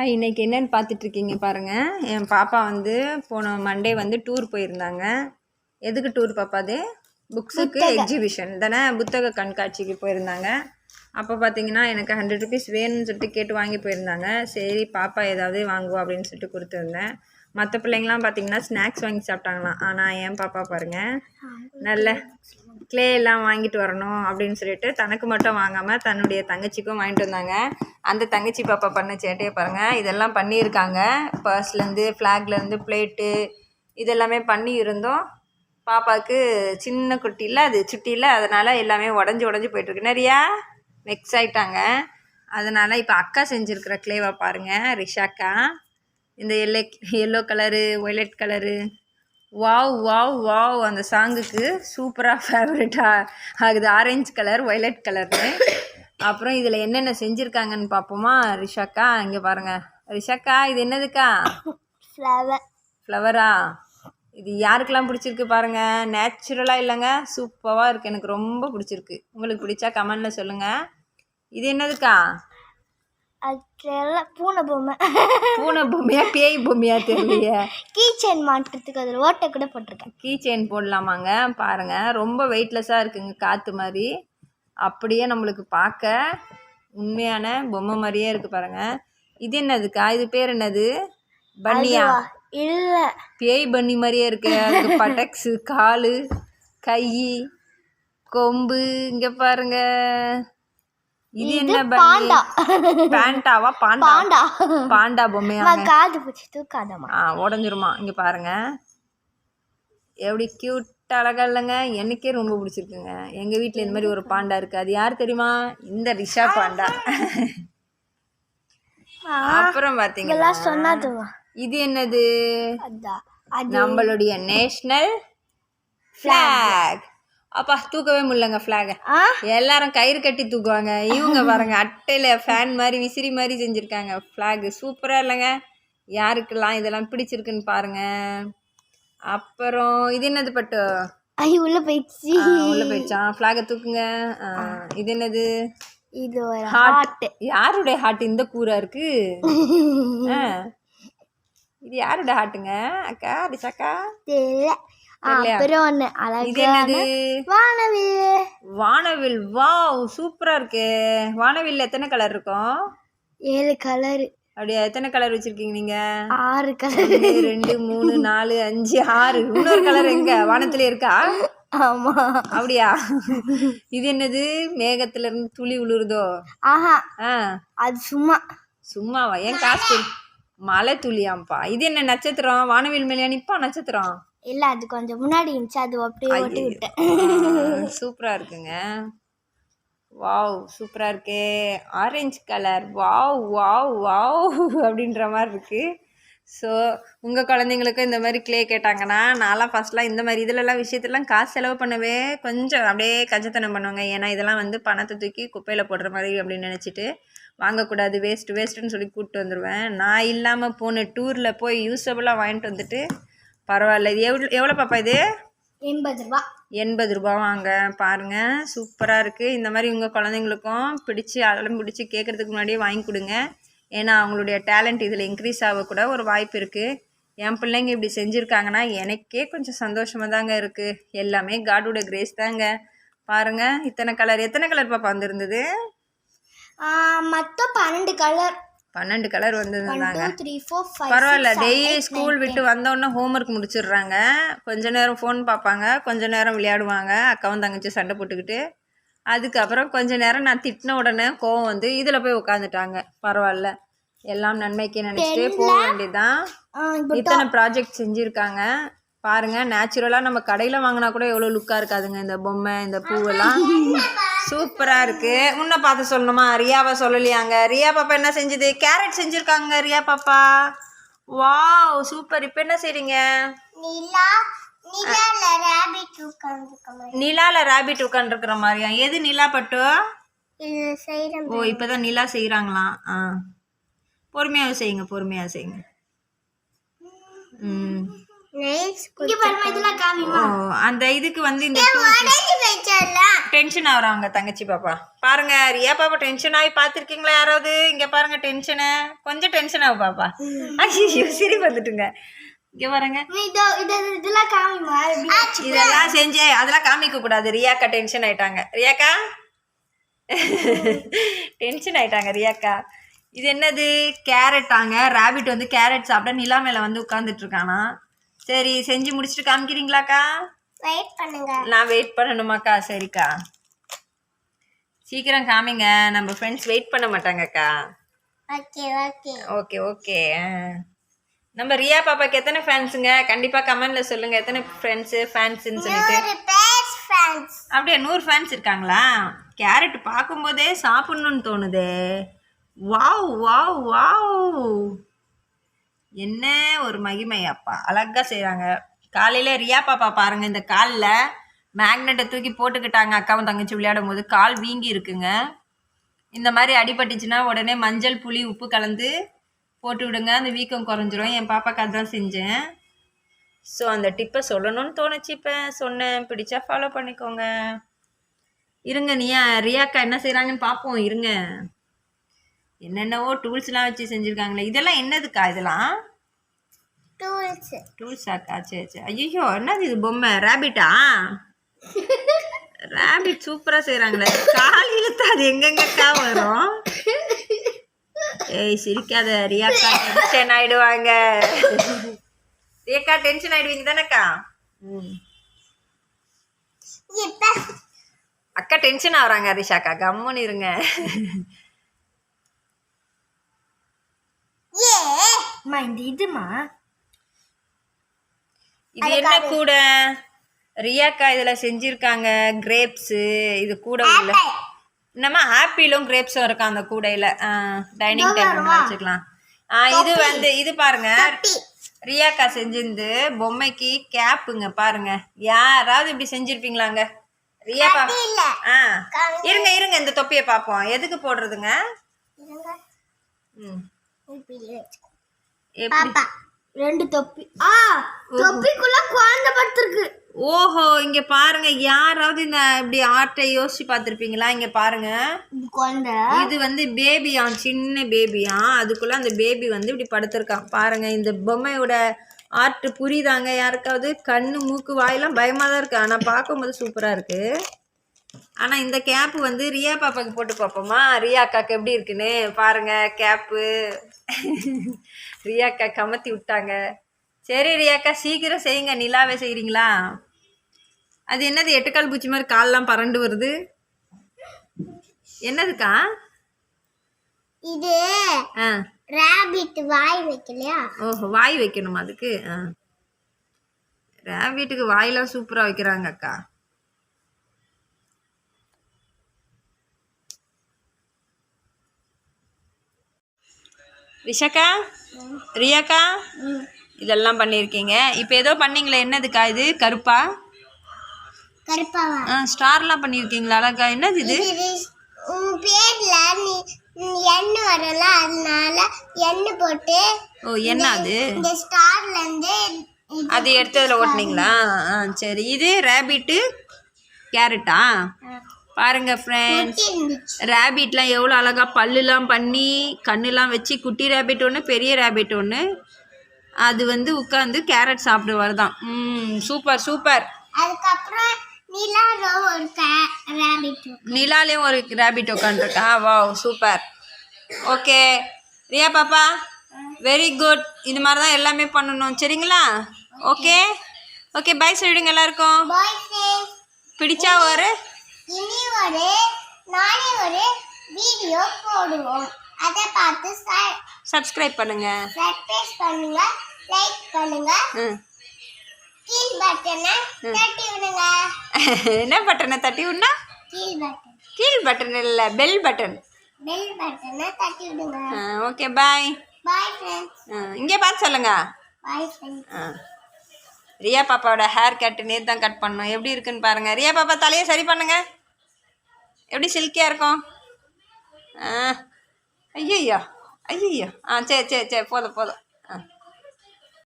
Hi இன்னைக்கு என்னன்னு பார்த்துட்ருக்கீங்க பாருங்கள் என் பாப்பா வந்து போன மண்டே வந்து டூர் போயிருந்தாங்க. எதுக்கு டூர் பாப்பா அது? புக்ஸுக்கு எக்ஸிபிஷன் தானே? புத்தக கண்காட்சிக்கு போயிருந்தாங்க. அப்போ பார்த்தீங்கன்னா எனக்கு ஹண்ட்ரட் ருபீஸ் வேணும்னு சொல்லிட்டு கேட்டு வாங்கி போயிருந்தாங்க. சரி பாப்பா ஏதாவது வாங்குவோம் அப்படின்னு சொல்லிட்டு கொடுத்துருந்தேன். மற்ற பிள்ளைங்களாம் பார்த்தீங்கன்னா ஸ்நாக்ஸ் வாங்கி சாப்பிட்டாங்களாம். ஆனால் என் பாப்பா பாருங்கள் நல்ல க்ளே எல்லாம் வாங்கிட்டு வரணும் அப்படின்னு சொல்லிட்டு தனக்கு மட்டும் வாங்காமல் தன்னுடைய தங்கச்சிக்கும் வாங்கிட்டு வந்தாங்க. அந்த தங்கச்சி பாப்பா பண்ண சேட்டையை பாருங்கள் இதெல்லாம் பண்ணியிருக்காங்க. பர்ஸ்லேருந்து ஃப்ளாக்லேருந்து பிளேட்டு இதெல்லாமே பண்ணி இருந்தோம். பாப்பாவுக்கு சின்ன குட்டியில் அது சுட்டியில் அதனால் எல்லாமே உடஞ்சி உடஞ்சி போயிட்டுருக்கு நிறையா மிக்ஸ் ஆகிட்டாங்க அதனால் இப்போ அக்கா செஞ்சுருக்கிற க்ளேவை பாருங்கள் ரிஷாக்கா. இந்த எல்லை yellow colour violet colour wow wow wow அந்த சாங்குக்கு சூப்பராக ஃபேவரட்டாக ஆகுது. ஆரஞ்சு கலர் ஒய்லட் கலர்னு அப்புறம் இதில் என்னென்ன செஞ்சுருக்காங்கன்னு பார்ப்போமா ரிஷாக்கா இங்கே பாருங்கள் ரிஷாக்கா இது என்னதுக்கா? ஃப்ளவர் ஃப்ளவரா இது யாருக்கெல்லாம் பிடிச்சிருக்கு பாருங்கள் நேச்சுரலாக இல்லைங்க. சூப்பராக இருக்குது எனக்கு ரொம்ப பிடிச்சிருக்கு. உங்களுக்கு பிடிச்சா கமெண்டில் சொல்லுங்கள் இது என்னதுக்கா? அதுல பூனை பொம்மை. பூனை பொம்மையா பேய் பொம்மையா தெரியலையே. கீ செயின் மாட்டுறதுக்கு அதில் ஓட்டை கூட போட்டிருக்கேன். கீ செயின் போடலாமாங்க? பாருங்கள் ரொம்ப வெயிட்லெஸ்ஸாக இருக்குங்க காற்று மாதிரி. அப்படியே நம்மளுக்கு பார்க்க உண்மையான பொம்மை மாதிரியே இருக்குது பாருங்கள் இது என்னதுக்கா? இது பேர் என்னது? பன்னியா? இல்லை. பேய் பன்னி மாதிரியே இருக்கு. அதுக்கு பட்டக்ஸு கால் கை கொம்பு இங்கே பாருங்க. இது என்ன பாண்டா. பேண்டாவா? பாண்டா. பாண்டா. பாண்டா பொம்மையா? காது பிடிச்சி தூக்காதம்மா. ஆ உடஞ்சிருமா? இங்கே பாருங்க. எப்படி க்யூட் அழகா இல்லைங்க? எனக்கே ரொம்ப பிடிச்சிருக்குங்க. எங்கள் வீட்டில் இந்த மாதிரி ஒரு பாண்டா இருக்குது அது யார் தெரியுமா? இந்த ரிஷா பாண்டா. அப்புறம் பார்த்தீங்கன்னா இதெல்லாம் சொன்னாதுமா இது என்னது? நம்மளுடைய நேஷ்னல் ஃப்ளாக் அப்பா தூக்கவே முடியலங்க ஃப்ளாகை எல்லாரும் கயிறு கட்டி தூக்குவாங்க. இவங்க பாருங்க அட்டையில் ஃபேன் மாதிரி விசிறி மாதிரி செஞ்சுருக்காங்க. ஃப்ளாக் சூப்பராக இல்லைங்க. யாருக்கெல்லாம் இதெல்லாம் பிடிச்சிருக்குன்னு பாருங்க. அப்புறம் இது என்னது பட்டு? ஐ உள்ள போயிடுச்சு. உள்ள போயிடுச்சான் ஃப்ளாகை தூக்குங்க. இது என்னது? இது ஒரு ஹார்ட் யாருடைய ஹார்ட் இந்த கூரா இருக்கு. இது யாருடைய ஹார்ட்டுங்க அக்கா ரிஷாக்கா தெரியல. அப்புறம் ஒன்று இது அழகா என்னது? வானவி வானவில். வாவ் சூப்பரா இருக்கு. வானவில்ல எத்தனை கலர் இருக்கும்? ஏழு கலரு. அப்படியா எத்தனை கலர் வச்சிருக்கீங்க நீங்க? ஆறு கலர். ரெண்டு மூணு நாலு அஞ்சு ஆறு. இன்னொரு கலர் எங்க? வானத்துல இருக்கா? ஆமா. அப்படியா? இது என்னது? மேகத்துல இருந்து துளி உளுருதோ? ஆஹா. அது சும்மா. சும்மாவா? ஏன் காசு மழை துளியாம்ப்பா இது என்ன நட்சத்திரம்? வானவில் மேலேயா நிப்பா நட்சத்திரம்? இல்ல அது கொஞ்சம் முன்னாடி இருந்துச்சு. அது அப்படியே ஓட்டி விட்டேன். சூப்பரா இருக்குங்க. வாவ் சூப்பரா இருக்கே. Orange colour wow wow wow அப்படின்ற மாதிரி இருக்கு. ஸோ உங்கள் குழந்தைங்களுக்கும் இந்த மாதிரி க்ளே கேட்டாங்கன்னா நான்லாம் ஃபஸ்ட்லாம் இந்த மாதிரி இதிலலாம் விஷயத்துலலாம் காசு செலவு பண்ணவே கொஞ்சம் அப்படியே கஞ்சத்தனம் பண்ணுவாங்க. ஏன்னா இதெல்லாம் வந்து பணத்தை தூக்கி குப்பையில் போடுற மாதிரி அப்படின்னு நினச்சிட்டு வாங்கக்கூடாது வேஸ்ட் வேஸ்ட்டுன்னு சொல்லி கூப்பிட்டு வந்துடுவேன் நான் இல்லாமல் போன டூரில் போய் யூஸபுளாக வாங்கிட்டு வந்துட்டு பரவாயில்ல. இது எவ்வளோ எவ்வளோ பாப்பா இது? எண்பது ரூபா. எண்பது ரூபா வாங்க. பாருங்கள் சூப்பராக இருக்குது இந்த மாதிரி உங்கள் குழந்தைங்களுக்கும் பிடிச்சி அதெல்லாம் பிடிச்சி கேட்குறதுக்கு முன்னாடியே வாங்கி கொடுங்க. ஏன்னா அவங்களுடைய டேலண்ட் இதில் இன்க்ரீஸ் ஆகக்கூட ஒரு வாய்ப்பு இருக்குது என் பிள்ளைங்க இப்படி செஞ்சுருக்காங்கன்னா எனக்கே கொஞ்சம் சந்தோஷமாக தாங்க இருக்குது எல்லாமே காடோட கிரேஸ் தாங்க. பாருங்கள் இத்தனை கலர் எத்தனை கலர் பாப்பா வந்திருந்தது? மொத்தம் பன்னெண்டு கலர் பன்னெண்டு கலர் வந்திருந்தாங்க பரவாயில்ல. டெய்லி ஸ்கூல் விட்டு வந்தோடனே ஹோம்ஒர்க் முடிச்சிடுறாங்க. கொஞ்ச நேரம் ஃபோன் பார்ப்பாங்க. கொஞ்ச நேரம் விளையாடுவாங்க. அக்காவும் தங்கச்சி சண்டை போட்டுக்கிட்டு. அதுக்கப்புறம் கொஞ்ச நேரம் நான் திட்டின உடனே கோவம் வந்து இதில் போய் உட்காந்துட்டாங்க பரவாயில்ல. எல்லாம் நன்மைக்கு நினச்சிட்டு போக வேண்டியதுதான். இத்தனை ப்ராஜெக்ட் செஞ்சுருக்காங்க. பாருங்க நேச்சுரலாக நம்ம கடையில் வாங்கினா கூட எவ்வளோ லுக்காக இருக்காதுங்க. இந்த பொம்மை இந்த பூவெல்லாம். சூப்பராக இருக்கு. முன்ன பார்த்து சொல்லணுமா? ரியாவை சொல்லலையாங்க? ரியா பாப்பா என்ன செஞ்சது? கேரட் செஞ்சுருக்காங்க ரியா பாப்பா. Wow super. இப்போ என்ன செய்றீங்க? நிலா நிலால ரேபிட் உட்காந்துருக்குற மாதிரியா? எது நிலா பட்டு? ஓ இப்போதான் நிலா செய்கிறாங்களாம் ஆ. பொறுமையாக செய்யுங்க பொறுமையாக செய்யுங்க. ம். நைஸ் இங்க பாருங்க இதெல்லாம் ஓ காமிமா அந்த இதுக்கு வந்து இந்த டென்ஷன் ஆகுறாங்க தங்கச்சி பாப்பா. பாருங்க ரியா பாப்பா டென்ஷன் ஆகி பார்த்துருக்கீங்களா யாராவது? இங்க பாருங்க டென்ஷனு கொஞ்சம் டென்ஷன் ஆகும் பாப்பா. ஐயோ சிரி வந்துட்டுங்க இங்க பாருங்க. இதோ இது இதெல்லாம் காமிமா இதெல்லாம் செஞ்சு அதெல்லாம் காமிக்க கூடாது. ரியாக்கா டென்ஷன் ஆயிட்டாங்க. ரியாக்கா? டென்ஷன் ஆயிட்டாங்க ரியாக்கா. இது என்னது? கேரட்டாங்க. ரேபிட் வந்து கேரட் சாப்பிட்டா நிலா மேல வந்து உட்காந்துட்டு இருக்கானா? சரி செஞ்சு முடிச்சுட்டு காமிக்கிறீங்களாக்கா? வெயிட் பண்ணுங்க. நான் வெயிட் பண்ணணுமாக்கா சரிக்கா. சீக்கிரம் காமிங்க நம்ம ஃப்ரெண்ட்ஸ் வெயிட் பண்ண மாட்டாங்கக்கா. ஓகே ஓகே ஓகே ஓகே நம்ம ரியா பாப்பாக்கு எத்தனை ஃபேன்ஸுங்க கண்டிப்பாக கமெண்ட்ல சொல்லுங்க எத்தனை ஃப்ரெண்ட்ஸு ஃபேன்ஸுன்னு சொல்லிட்டு. அப்படியே நூறு ஃபேன்ஸ் இருக்காங்களா? கேரட் பார்க்கும்போதே சாப்பிட்ணுன்னு தோணுதே. வாவ் வாவ் வாவ் என்ன ஒரு மகிமை அப்பா. அழகா செய்கிறாங்க காலையில் ரியா பாப்பா பாருங்க இந்த காலில் மேக்னெட்டை தூக்கி போட்டுக்கிட்டாங்க அக்காவும் தங்கச்சி விளையாடும் போது கால் வீங்கி இருக்குங்க. இந்த மாதிரி அடிபட்டுச்சுன்னா உடனே மஞ்சள் புளி உப்பு கலந்து போட்டு விடுங்க. அந்த வீக்கம் குறைஞ்சிரும். என் பாப்பாக்கு அதான் செஞ்சேன். ஸோ அந்த டிப்பை சொல்லணும்னு தோணுச்சு இப்போ. சொன்னேன். பிடிச்சா ஃபாலோ பண்ணிக்கோங்க. இருங்க நீயா ரியாக்கா என்ன செய்கிறாங்கன்னு பார்ப்போம் இருங்க. என்னென்னவோ டூல்ஸ்லாம் வச்சு செஞ்சுருக்காங்களே. இதெல்லாம் என்னதுக்கா இதெல்லாம்? டூல்ஸ் டூல்ஸாக்கா சரி சரி. ஐயோ என்னது இது பொம்மை? ரேபிட்டா ரேபிட் சூப்பராக செய்கிறாங்களே கால் இழுத்து அது எங்கெங்கக்கா வரும்? ஏய் சிரிக்காத. ரியாக்கா டென்ஷன் ஆயிடுவாங்க. ரியாக்கா டென்ஷன் ஆயிடுவீங்க தானேக்கா? ம். அக்கா டென்ஷன் ஆகுறாங்க ரிஷாக்கா. கம்முன்னு இருங்க. ஏ? மா இந்த இதுமா? இது என்ன கூட? ரியாக்கா இதில் செஞ்சுருக்காங்க கிரேப்ஸு இது கூட உள்ள. என்னம்மா ஆப்பிளும் கிரேப்ஸும் இருக்கும் அந்த கூடையில்? டைனிங் டேபிள் வச்சுக்கலாம். ஆ இது வந்து இது பாருங்க. ரியாக்கா செஞ்சிருந்து பொம்மைக்கு கேப்புங்க பாருங்க. யாராவது இப்படி செஞ்சிருப்பீங்களாங்க? ரியா ஆ. இருங்க இருங்க இந்த தொப்பியை பார்ப்போம். எதுக்கு போடுறதுங்க? இருங்க. ம். எப்படி? ரெண்டு தொப்பி. ஆ தொப்பிக்குள்ள குழந்தை படுத்திருக்கு. ஓஹோ இங்க பாருங்க யாராவது இந்த இப்படி ஆர்ட்டை யோசிச்சு பார்த்துருப்பீங்களா? இங்க பாருங்க. குழந்தை. இது வந்து பேபியா சின்ன பேபியா? அதுக்குள்ள அந்த பேபி வந்து இப்படி படுத்திருக்கான் பாருங்க இந்த பொம்மையோட ஆர்ட் புரியுதாங்க? யாருக்காவது கண்ணு மூக்கு வாயெல்லாம் பயமா தான் இருக்கு. ஆனா பார்க்கும்போது சூப்பரா இருக்கு. ஆனா இந்த கேப் வந்து ரியா பாப்பாக்கு போட்டு பார்ப்போமா ரியா அக்காக்கு எப்படி இருக்குன்னு? பாருங்க கேப்பு. ரியா அக்கா கமத்தி விட்டாங்க. சரி ரியாக்கா சீக்கிரம் செய்யுங்க. நிலாவே செய்றீங்களா? அது என்னது எட்டுக்கால் பூச்சி மாதிரி கால்லாம் பறண்டு வருது? என்னதுக்கா? இது ஆ. ராபிட் வாய் வைக்கலையா? ஓஹோ வாய் வைக்கணுமா அதுக்கு? ஆ. ரேபிட்டுக்கு வாயெல்லாம் சூப்பராக வைக்கிறாங்க அக்கா. ரிஷாக்கா ரியாக்கா? இதெல்லாம் பண்ணியிருக்கீங்க இப்போ ஏதோ பண்ணீங்களே என்னதுக்கா இது? கருப்பா? கருப்பாவா? ஆ ஸ்டார்லாம் பண்ணியிருக்கீங்களா அழகா? என்னது இது? உன் பேர்ல நீ எண்ணெய் வரல அதனால எண்ணெய் போட்டு ஓ என்ன அது? இந்த ஸ்டார்ல இருந்து அது எடுத்து அதில் ஓட்டுனீங்களா? ஆ சரி. இது ரேபிட்டு கேரட்டா பாருங்க ஃப்ரெண்ட்ஸ் ரேபிட்லாம் எவ்வளோ அழகாக பல்லுலாம் பண்ணி கண்ணுலாம் வச்சு குட்டி ரேபிட் ஒன்று பெரிய ரேபிட் ஒன்று அது வந்து உட்காந்து கேரட் சாப்பிட்டு வருதான் ம் சூப்பர் சூப்பர் அதுக்கப்புறம் நிலாலேயும் ஒரு ரேபிட் உட்காந்துருக்கா வாவ் சூப்பர் ஓகே ரியா பாப்பா வெரி குட் இது மாதிரி தான் எல்லாமே பண்ணணும். சரிங்களா? ஓகே ஓகே பை சொல்லிடுங்க எல்லாருக்கும். பாய் பிடிச்சா ஒரு இனி ஒரு நாளை ஒரு வீடியோ போடுவோம். அதை பார்த்து சப்ஸ்கிரைப் பண்ணுங்க. சர்ப்ரைஸ் பண்ணுங்க லைக் பண்ணுங்க. கீழ் பட்டனை தட்டி விடுங்க. என்ன பட்டனை தட்டி விடனா? கீழ் பட்டன். கீழ் பட்டன் இல்லை பெல் பட்டன் பெல் பட்டனை தட்டி விடுங்க. ஓகே பாய் பாய் ஃப்ரெண்ட்ஸ் இங்கே பார்த்து சொல்லுங்க. Bye friends. ரியா பாப்பாவோட ஹேர் கட்டு நேற்று தான் கட் பண்ணோம் எப்படி இருக்குன்னு பாருங்க. ரியா பாப்பா தலையை சரி பண்ணுங்க. எப்படி சில்கியாக இருக்கும்? ஆ ஐயய்யோ ஐயய்யோ. ஆ சரி சரி சரி போதும் போதும். ஆ.